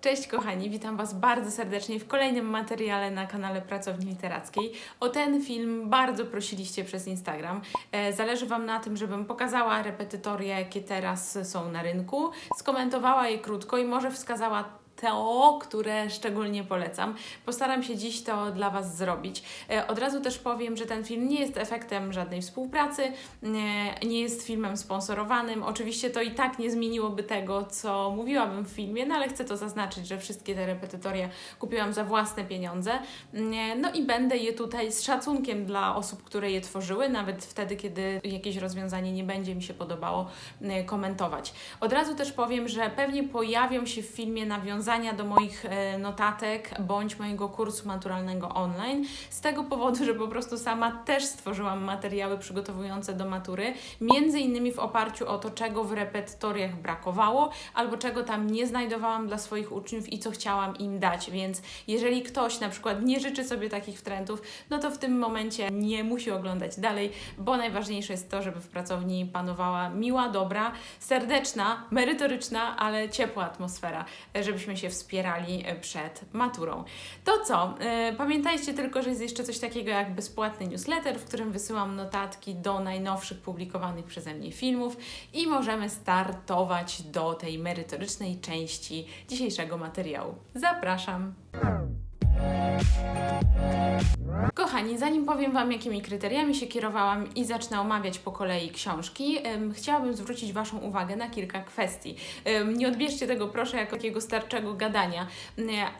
Cześć kochani, witam Was bardzo serdecznie w kolejnym materiale na kanale Pracowni Literackiej. O ten film bardzo prosiliście przez Instagram. E, Zależy Wam na tym, żebym pokazała repetytoria, jakie teraz są na rynku, skomentowała je krótko i może wskazała to, które szczególnie polecam. Postaram się dziś to dla Was zrobić. E, Od razu też powiem, że ten film nie jest efektem żadnej współpracy, nie, nie jest filmem sponsorowanym. Oczywiście to i tak nie zmieniłoby tego, co mówiłabym w filmie, no ale chcę to zaznaczyć, że wszystkie te repetytoria kupiłam za własne pieniądze. Nie, No i będę je tutaj z szacunkiem dla osób, które je tworzyły, nawet wtedy, kiedy jakieś rozwiązanie nie będzie mi się podobało e, komentować. Od razu też powiem, że pewnie pojawią się w filmie nawiązania do moich e, notatek bądź mojego kursu maturalnego online. Z tego powodu, że po prostu sama też stworzyłam materiały przygotowujące do matury, między innymi w oparciu o to, czego w repetytoriach brakowało, albo czego tam nie znajdowałam dla swoich uczniów i co chciałam im dać. Więc jeżeli ktoś na przykład nie życzy sobie takich trendów, no to w tym momencie nie musi oglądać dalej, bo najważniejsze jest to, żeby w pracowni panowała miła, dobra, serdeczna, merytoryczna, ale ciepła atmosfera, e, żebyśmy się wspierali e, przed maturą. To co? E, Pamiętajcie tylko, że jest jeszcze coś takiego jak bezpłatny newsletter, w którym wysyłam notatki do najnowszych publikowanych przeze mnie filmów i możemy startować do tej merytorycznej części dzisiejszego materiału. Zapraszam! Kochani, zanim powiem Wam, jakimi kryteriami się kierowałam i zacznę omawiać po kolei książki, em, chciałabym zwrócić Waszą uwagę na kilka kwestii. Em, nie odbierzcie tego proszę jako takiego starczego gadania,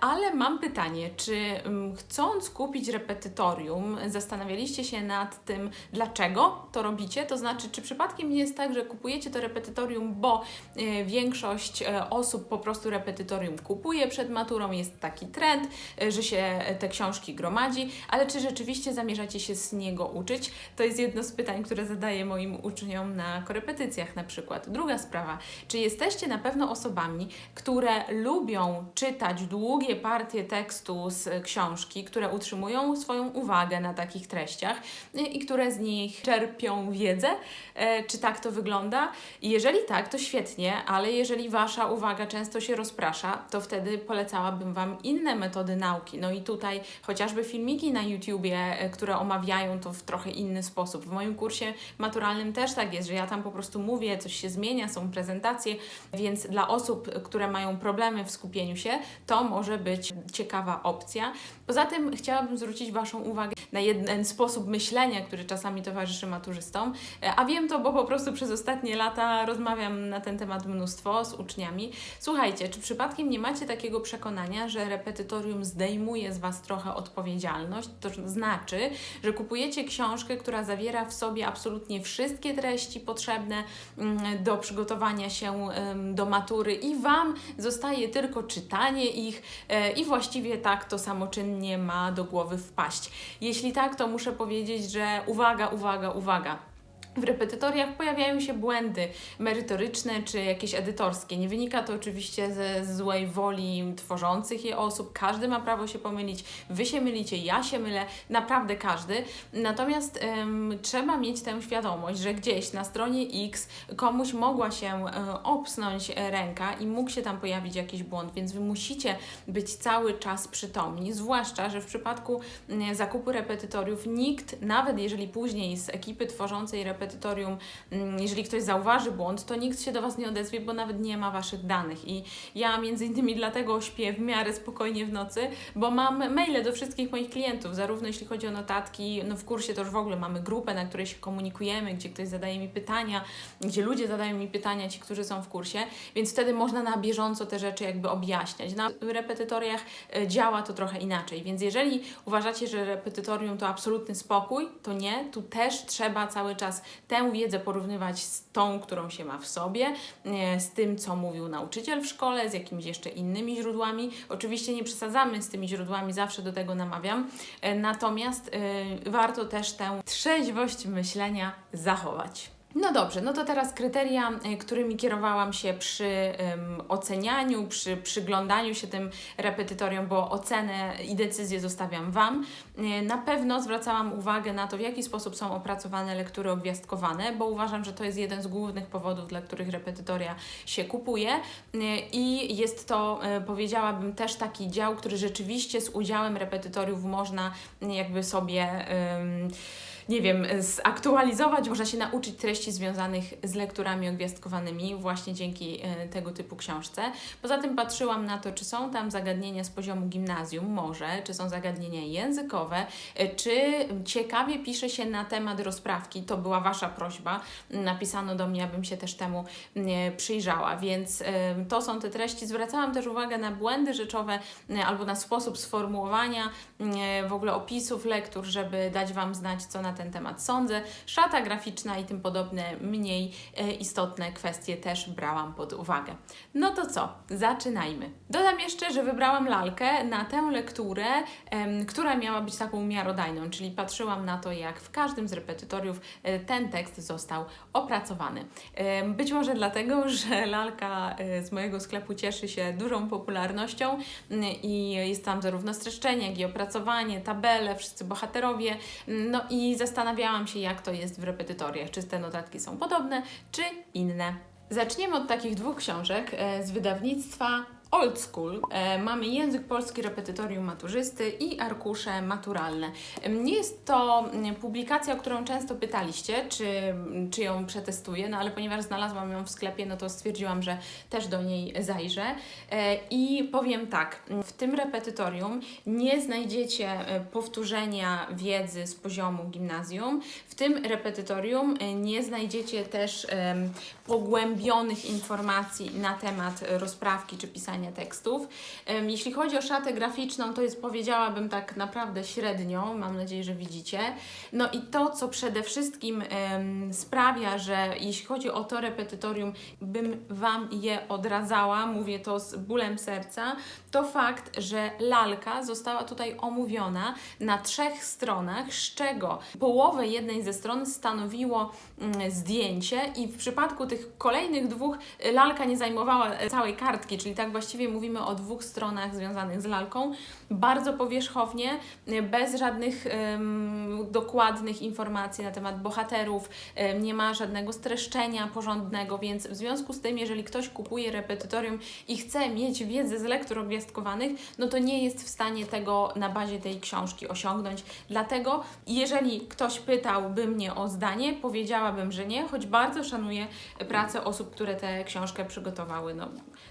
ale mam pytanie, czy em, chcąc kupić repetytorium, zastanawialiście się nad tym, dlaczego to robicie? To znaczy, czy przypadkiem nie jest tak, że kupujecie to repetytorium, bo e, większość e, osób po prostu repetytorium kupuje przed maturą, jest taki trend, e, że się te książki gromadzi, ale czy rzeczywiście zamierzacie się z niego uczyć? To jest jedno z pytań, które zadaję moim uczniom na korepetycjach na przykład. Druga sprawa, czy jesteście na pewno osobami, które lubią czytać długie partie tekstu z książki, które utrzymują swoją uwagę na takich treściach y, i które z nich czerpią wiedzę? E, Czy tak to wygląda? Jeżeli tak, to świetnie, ale jeżeli Wasza uwaga często się rozprasza, to wtedy polecałabym Wam inne metody nauki. No i tutaj chociażby filmiki na YouTubie, e, które omawiają to w trochę inny sposób. W moim kursie maturalnym też tak jest, że ja tam po prostu mówię, coś się zmienia, są prezentacje, więc dla osób, które mają problemy w skupieniu się, to może być ciekawa opcja. Poza tym chciałabym zwrócić Waszą uwagę na jeden sposób myślenia, który czasami towarzyszy maturzystom, E, a wiem to, bo po prostu przez ostatnie lata rozmawiam na ten temat mnóstwo z uczniami. Słuchajcie, czy przypadkiem nie macie takiego przekonania, że repetytorium zdejmuje z Was trochę odpowiedzialność? To znaczy, że kupujecie książkę, która zawiera w sobie absolutnie wszystkie treści potrzebne mm, do przygotowania się do matury i Wam zostaje tylko czytanie ich e, i właściwie tak to samoczynnie ma do głowy wpaść. Jeśli tak, to muszę powiedzieć, że uwaga, uwaga, uwaga. W repetytoriach pojawiają się błędy merytoryczne czy jakieś edytorskie. Nie wynika to oczywiście ze złej woli tworzących je osób. Każdy ma prawo się pomylić. Wy się mylicie, ja się mylę, naprawdę każdy. Natomiast em, trzeba mieć tę świadomość, że gdzieś na stronie X komuś mogła się e, obsnąć ręka i mógł się tam pojawić jakiś błąd, więc Wy musicie być cały czas przytomni. Zwłaszcza, że w przypadku mm, zakupu repetytoriów nikt, nawet jeżeli później z ekipy tworzącej mm, jeżeli ktoś zauważy błąd, to nikt się do Was nie odezwie, bo nawet nie ma Waszych danych. I ja między innymi dlatego śpię w miarę spokojnie w nocy, bo mam maile do wszystkich moich klientów, zarówno jeśli chodzi o notatki, no w kursie to już w ogóle mamy grupę, na której się komunikujemy, gdzie ktoś zadaje mi pytania, gdzie ludzie zadają mi pytania, ci, którzy są w kursie, więc wtedy można na bieżąco te rzeczy jakby objaśniać. Na repetytoriach e, działa to trochę inaczej, więc jeżeli uważacie, że repetytorium to absolutny spokój, to nie, tu też trzeba cały czas tę wiedzę porównywać z tą, którą się ma w sobie, e, z tym, co mówił nauczyciel w szkole, z jakimiś jeszcze innymi źródłami. Oczywiście nie przesadzamy z tymi źródłami, zawsze do tego namawiam, e, natomiast e, warto też tę trzeźwość myślenia zachować. No dobrze, no to teraz kryteria, y, którymi kierowałam się przy um, ocenianiu, przy przyglądaniu się tym repetytoriom, bo ocenę i decyzję zostawiam Wam. Y, na pewno zwracałam uwagę na to, w jaki sposób są opracowane lektury obwiastkowane, bo uważam, że to jest jeden z głównych powodów, dla których repetytoria się kupuje y, i jest to, powiedziałabym, też taki dział, który rzeczywiście z udziałem repetytoriów można jakby sobie... Um, nie wiem, zaktualizować, można się nauczyć treści związanych z lekturami ogwiazdkowanymi właśnie dzięki e, tego typu książce. Poza tym patrzyłam na to, czy są tam zagadnienia z poziomu gimnazjum, może, czy są zagadnienia językowe, e, czy ciekawie pisze się na temat rozprawki. To była Wasza prośba. Napisano do mnie, abym się też temu przyjrzała, więc e, to są te treści. Zwracałam też uwagę na błędy rzeczowe albo na sposób sformułowania w ogóle opisów lektur, żeby dać Wam znać, co na ten temat sądzę. Szata graficzna i tym podobne mniej e, istotne kwestie też brałam pod uwagę. No to co? Zaczynajmy. Dodam jeszcze, że wybrałam lalkę na tę lekturę, która miała być taką miarodajną, czyli patrzyłam na to, jak w każdym z repetytoriów e, ten tekst został opracowany. Być może dlatego, że lalka e, z mojego sklepu cieszy się dużą popularnością i jest tam zarówno streszczenie, jak i opracowanie, tabele, wszyscy bohaterowie. No i zastanawiałam się, jak to jest w repetytoriach, czy te notatki są podobne, czy inne. Zaczniemy od takich dwóch książek e, z wydawnictwa Old School. E, mamy język polski, repetytorium maturzysty i arkusze maturalne. Nie jest to mm, publikacja, o którą często pytaliście, czy, czy ją przetestuję, no ale ponieważ znalazłam ją w sklepie, no to stwierdziłam, że też do niej zajrzę. E, I powiem tak, w tym repetytorium nie znajdziecie e, powtórzenia wiedzy z poziomu gimnazjum. W tym repetytorium e, nie znajdziecie też pogłębionych informacji na temat rozprawki czy pisania tekstów. Jeśli chodzi o szatę graficzną, to jest powiedziałabym tak naprawdę średnio, mam nadzieję, że widzicie. No i to, co przede wszystkim sprawia, że jeśli chodzi o to repetytorium, bym Wam je odradzała, mówię to z bólem serca, to fakt, że lalka została tutaj omówiona na trzech stronach, z czego połowę jednej ze stron stanowiło mm, zdjęcie i w przypadku tych kolejnych dwóch lalka nie zajmowała całej kartki, czyli tak właściwie mówimy o dwóch stronach związanych z lalką, bardzo powierzchownie, bez żadnych um, dokładnych informacji na temat bohaterów, nie ma żadnego streszczenia porządnego, więc w związku z tym, jeżeli ktoś kupuje repetytorium i chce mieć wiedzę z lektur obwiastkowanych, no to nie jest w stanie tego na bazie tej książki osiągnąć. Dlatego, jeżeli ktoś pytałby mnie o zdanie, powiedziałabym, że nie, choć bardzo szanuję pracę osób, które tę książkę przygotowały. No,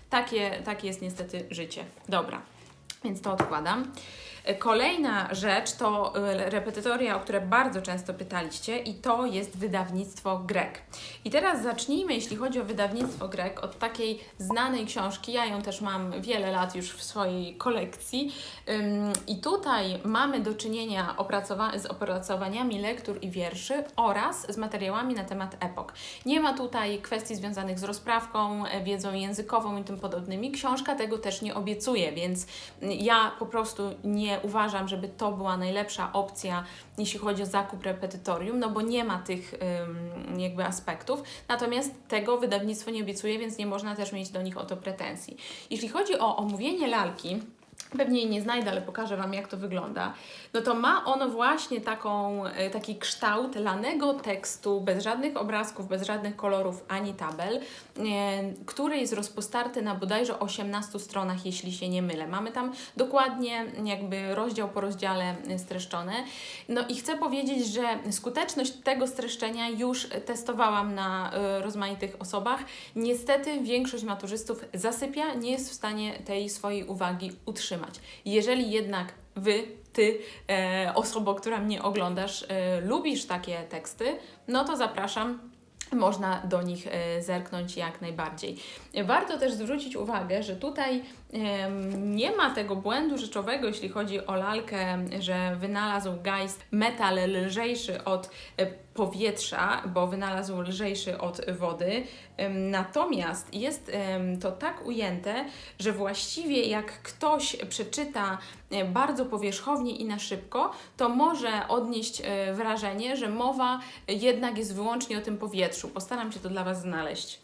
takie, takie jest niestety życie. Dobra, więc to odkładam. Kolejna rzecz to e, repetytoria, o które bardzo często pytaliście, i to jest wydawnictwo Grek. I teraz zacznijmy, jeśli chodzi o wydawnictwo Grek, od takiej znanej książki. Ja ją też mam wiele lat już w swojej kolekcji. I tutaj mamy do czynienia opracowa z opracowaniami lektur i wierszy oraz z materiałami na temat epok. Nie ma tutaj kwestii związanych z rozprawką, e, wiedzą językową i tym podobnymi. Książka tego też nie obiecuje, więc ja po prostu nie uważam, żeby to była najlepsza opcja, jeśli chodzi o zakup repetytorium, no bo nie ma tych jakby aspektów. Natomiast tego wydawnictwo nie obiecuje, więc nie można też mieć do nich o to pretensji. Jeśli chodzi o omówienie lalki, Pewnie jej nie znajdę, ale pokażę Wam, jak to wygląda. No to ma ono właśnie taką, e, taki kształt lanego tekstu, bez żadnych obrazków, bez żadnych kolorów ani tabel, e, który jest rozpostarty na bodajże 18 stronach, jeśli się nie mylę. Mamy tam dokładnie jakby rozdział po rozdziale e, streszczone. No i chcę powiedzieć, że skuteczność tego streszczenia już testowałam na rozmaitych osobach. Niestety większość maturzystów zasypia, nie jest w stanie tej swojej uwagi utrzymać Jeżeli jednak wy, ty, e, osoba, która mnie oglądasz, e, lubisz takie teksty, no to zapraszam można do nich e, zerknąć jak najbardziej. Warto też zwrócić uwagę, że tutaj nie ma tego błędu rzeczowego, jeśli chodzi o lalkę, że wynalazł Geist metal lżejszy od e, powietrza, bo wynalazł lżejszy od wody. Natomiast jest to tak ujęte, że właściwie jak ktoś przeczyta e, bardzo powierzchownie i na szybko, to może odnieść e, wrażenie, że mowa jednak jest wyłącznie o tym powietrzu. Postaram się to dla Was znaleźć.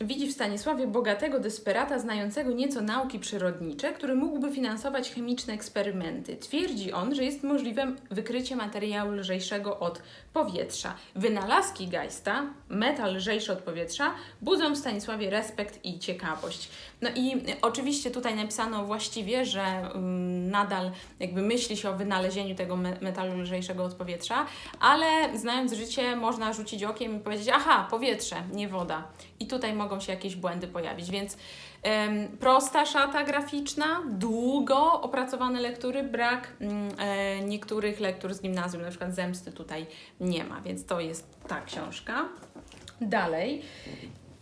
Widzi w Stanisławie bogatego desperata znającego nieco nauki przyrodnicze, który mógłby finansować chemiczne eksperymenty. Twierdzi on, że jest możliwe wykrycie materiału lżejszego od powietrza. Wynalazki Geista, metal lżejszy od powietrza, budzą w Stanisławie respekt i ciekawość. No i oczywiście tutaj napisano właściwie, że ym, nadal jakby myśli się o wynalezieniu tego me- metalu lżejszego od powietrza, ale znając życie można rzucić okiem i powiedzieć, aha, powietrze, nie woda. I tutaj mogą się jakieś błędy pojawić, więc em, prosta szata graficzna, długo opracowane lektury, brak e, niektórych lektur z gimnazjum, na przykład Zemsty tutaj nie ma, więc to jest ta książka. Dalej.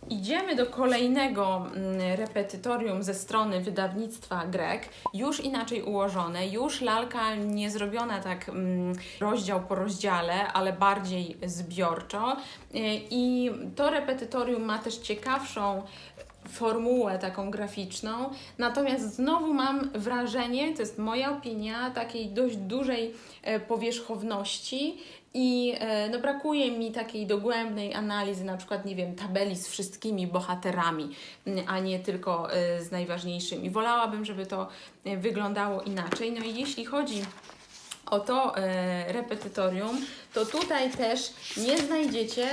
Idziemy do kolejnego mm, repetytorium ze strony wydawnictwa Grek, już inaczej ułożone, już lalka nie zrobiona tak mm, rozdział po rozdziale, ale bardziej zbiorczo. Y, I to repetytorium ma też ciekawszą formułę taką graficzną, natomiast znowu mam wrażenie, to jest moja opinia, takiej dość dużej e, powierzchowności i e, no, brakuje mi takiej dogłębnej analizy, na przykład, nie wiem, tabeli z wszystkimi bohaterami, a nie tylko e, z najważniejszymi. Wolałabym, żeby to e, wyglądało inaczej. No i jeśli chodzi o to repetytorium, to tutaj też nie znajdziecie,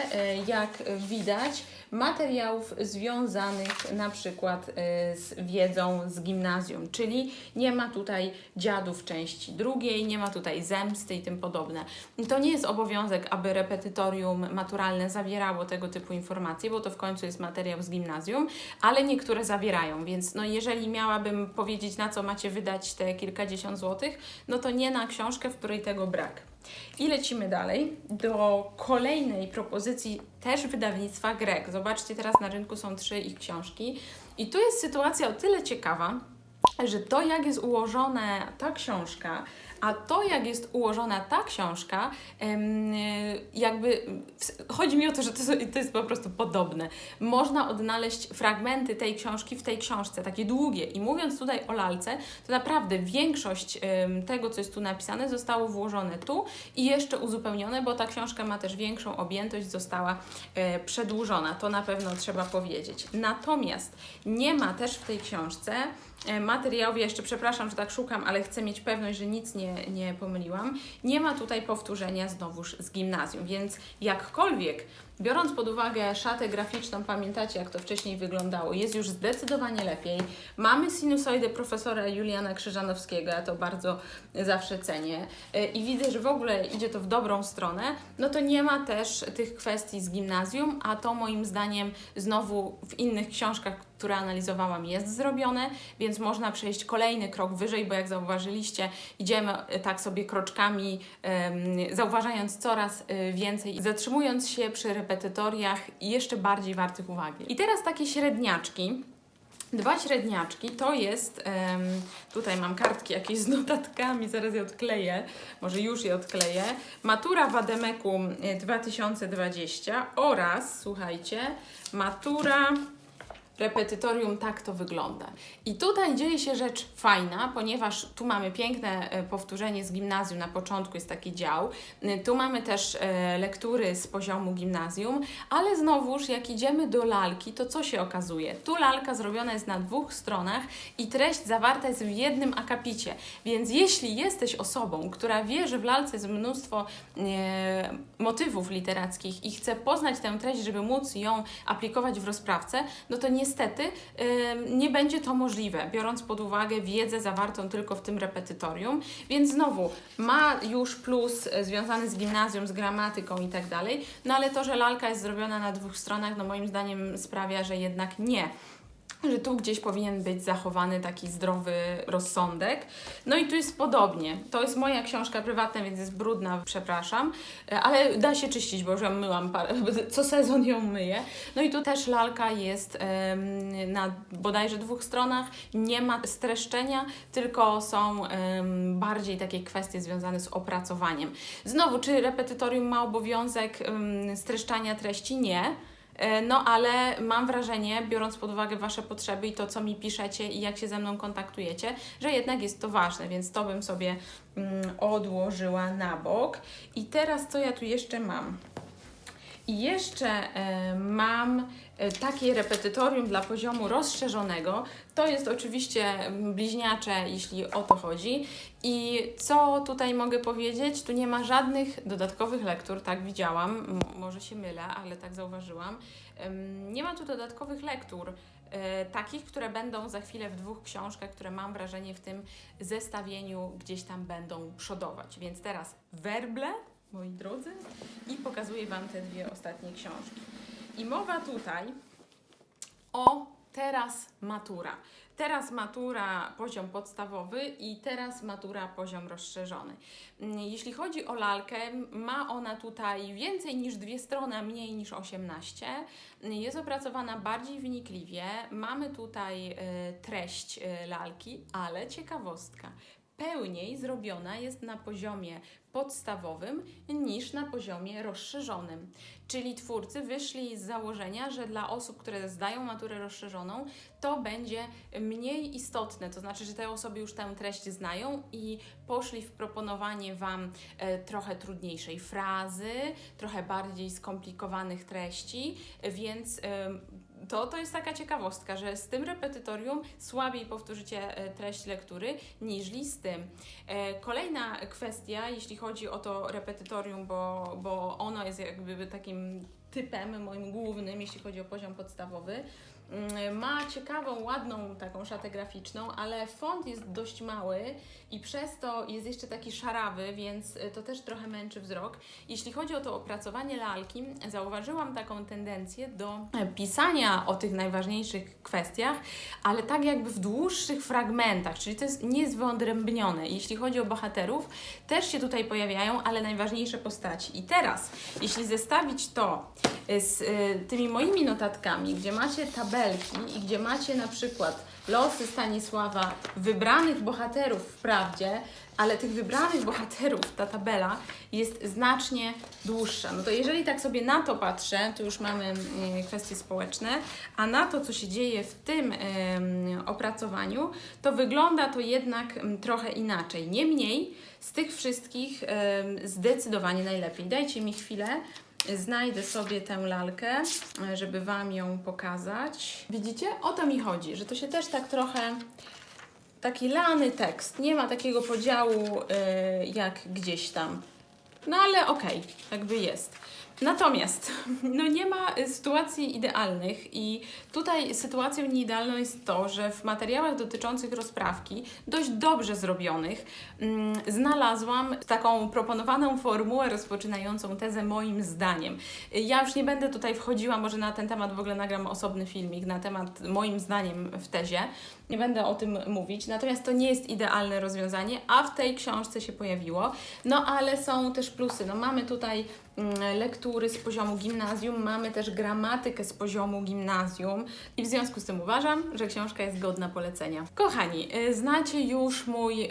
jak widać, materiałów związanych na przykład e, z wiedzą z gimnazjum, czyli nie ma tutaj dziadów części drugiej, nie ma tutaj zemsty i tym podobne. To nie jest obowiązek, aby repetytorium maturalne zawierało tego typu informacje, bo to w końcu jest materiał z gimnazjum, ale niektóre zawierają, więc no jeżeli miałabym powiedzieć, na co macie wydać te kilkadziesiąt złotych, no to nie na książkę, w której tego brak. I lecimy dalej do kolejnej propozycji też wydawnictwa Grek. Zobaczcie, teraz na rynku są trzy ich książki. I tu jest sytuacja o tyle ciekawa, że to jak jest ułożona ta książka, a to jak jest ułożona ta książka, jakby chodzi mi o to, że to, jest po prostu podobne. Można odnaleźć fragmenty tej książki w tej książce, takie długie. I mówiąc tutaj o lalce, to naprawdę większość tego, co jest tu napisane, zostało włożone tu i jeszcze uzupełnione, bo ta książka ma też większą objętość, została e, przedłużona. To na pewno trzeba powiedzieć. Natomiast nie ma też w tej książce e, materiałów, jeszcze przepraszam, że tak szukam, ale chcę mieć pewność, że nic nie, nie pomyliłam. Nie ma tutaj powtórzenia znowuż z gimnazjum, więc jakkolwiek, biorąc pod uwagę szatę graficzną, pamiętacie jak to wcześniej wyglądało, jest już zdecydowanie lepiej. Mamy sinusoidę profesora Juliana Krzyżanowskiego, ja to bardzo zawsze cenię. E, i widzę, że w ogóle idzie to w dobrą stronę, no to nie ma też tych kwestii z gimnazjum, a to moim zdaniem znowu w innych książkach, które analizowałam, jest zrobione, więc można przejść kolejny krok wyżej, bo jak zauważyliście, idziemy e, tak sobie kroczkami, zauważając coraz e, więcej zatrzymując się przy repetytoriach jeszcze bardziej wartych uwagi. I teraz takie średniaczki. Dwa średniaczki to jest, em, tutaj mam kartki jakieś z notatkami, zaraz je odkleję, może już je odkleję. Matura w Ademeku e, 2020 oraz, słuchajcie, matura repetytorium tak to wygląda. I tutaj dzieje się rzecz fajna, ponieważ tu mamy piękne e, powtórzenie z gimnazjum, na początku jest taki dział, E, tu mamy też e, lektury z poziomu gimnazjum, ale znowuż jak idziemy do lalki, to co się okazuje? Tu lalka zrobiona jest na dwóch stronach i treść zawarta jest w jednym akapicie, więc jeśli jesteś osobą, która wie, że w lalce jest mnóstwo e, motywów literackich i chce poznać tę treść, żeby móc ją aplikować w rozprawce, no to niestety nie będzie to możliwe, biorąc pod uwagę wiedzę zawartą tylko w tym repetytorium. Więc znowu ma już plus e, związany z gimnazjum, z gramatyką i tak dalej, no ale to, że lalka jest zrobiona na dwóch stronach, no moim zdaniem sprawia, że jednak nie. Że tu gdzieś powinien być zachowany taki zdrowy rozsądek. No i tu jest podobnie. To jest moja książka prywatna, więc jest brudna, przepraszam, ale da się czyścić, bo już ją myłam parę, co sezon ją myję. No i tu też lalka jest em, na bodajże dwóch stronach. Nie ma streszczenia, tylko są em, bardziej takie kwestie związane z opracowaniem. Znowu, czy repetytorium ma obowiązek em, streszczania treści? Nie. E, No, ale mam wrażenie, biorąc pod uwagę Wasze potrzeby i to, co mi piszecie i jak się ze mną kontaktujecie, że jednak jest to ważne, więc to bym sobie mm, odłożyła na bok. I teraz, co ja tu jeszcze mam? I jeszcze e, mam e, takie repetytorium dla poziomu rozszerzonego. To jest oczywiście bliźniacze, jeśli o to chodzi. I co tutaj mogę powiedzieć? Tu nie ma żadnych dodatkowych lektur, tak widziałam, może się mylę, ale tak zauważyłam. Nie ma tu dodatkowych lektur. e, Takich, które będą za chwilę w dwóch książkach, które mam wrażenie w tym zestawieniu gdzieś tam będą przodować. Więc teraz werble, moi drodzy, i pokazuję Wam te dwie ostatnie książki. I mowa tutaj o teraz matura. Teraz matura poziom podstawowy i teraz matura poziom rozszerzony. Mm, Jeśli chodzi o lalkę, ma ona tutaj więcej niż dwie strony, a mniej niż 18. Jest opracowana bardziej wnikliwie. Mamy tutaj e, treść e, lalki, ale ciekawostka. Pełniej zrobiona jest na poziomie podstawowym niż na poziomie rozszerzonym. Czyli twórcy wyszli z założenia, że dla osób, które zdają maturę rozszerzoną, to będzie mniej istotne. To znaczy, że te osoby już tę treść znają i poszli w proponowanie Wam e, trochę trudniejszej frazy, trochę bardziej skomplikowanych treści, więc. To, to jest taka ciekawostka, że z tym repetytorium słabiej powtórzycie e, treść lektury niż z tym. E, Kolejna kwestia, jeśli chodzi o to repetytorium, bo, bo ono jest jakby takim typem moim głównym, jeśli chodzi o poziom podstawowy. Mm, Ma ciekawą, ładną taką szatę graficzną, ale font jest dość mały i przez to jest jeszcze taki szarawy, więc y, to też trochę męczy wzrok. Jeśli chodzi o to opracowanie lalki, zauważyłam taką tendencję do e, pisania o tych najważniejszych kwestiach, ale tak jakby w dłuższych fragmentach, czyli to jest niezwyodrębnione. Jeśli chodzi o bohaterów, też się tutaj pojawiają, ale najważniejsze postaci. I teraz, jeśli zestawić to z y, tymi moimi notatkami, gdzie macie tabelki i gdzie macie na przykład losy Stanisława, wybranych bohaterów wprawdzie, ale tych wybranych bohaterów, ta tabela jest znacznie dłuższa. No to jeżeli tak sobie na to patrzę, to już mamy y, kwestie społeczne, a na to, co się dzieje w tym ym, opracowaniu, to wygląda to jednak trochę inaczej. Niemniej z tych wszystkich zdecydowanie najlepiej. Dajcie mi chwilę, Znajdę sobie tę lalkę, żeby Wam ją pokazać. Widzicie? O to mi chodzi, że to się też tak trochę taki lany tekst. Nie ma takiego podziału e, jak gdzieś tam. No ale okej, jakby jest. Natomiast no nie ma y, sytuacji idealnych i tutaj sytuacją nieidealną jest to, że w materiałach dotyczących rozprawki, dość dobrze zrobionych, mm, znalazłam taką proponowaną formułę rozpoczynającą tezę moim zdaniem. Y, Ja już nie będę tutaj wchodziła, może na ten temat w ogóle nagram osobny filmik na temat moim zdaniem w tezie. Nie będę o tym mówić, natomiast to nie jest idealne rozwiązanie, a w tej książce się pojawiło. No ale są też plusy. No mamy tutaj mm, lektury z poziomu gimnazjum, mamy też gramatykę z poziomu gimnazjum i w związku z tym uważam, że książka jest godna polecenia. Kochani, y, znacie już mój y,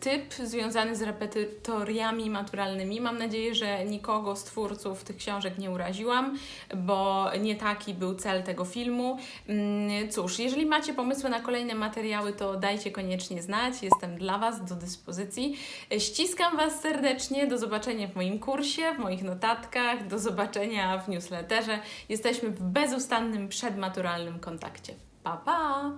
typ związany z repetytoriami maturalnymi. Mam nadzieję, że nikogo z twórców tych książek nie uraziłam, bo nie taki był cel tego filmu. Mm, Cóż, jeżeli macie pomysły na kolejne materiały, to dajcie koniecznie znać. Jestem dla Was do dyspozycji. Ściskam Was serdecznie. Do zobaczenia w moim kursie, w moich notatkach. Do zobaczenia w newsletterze. Jesteśmy w bezustannym przedmaturalnym kontakcie. Pa, pa!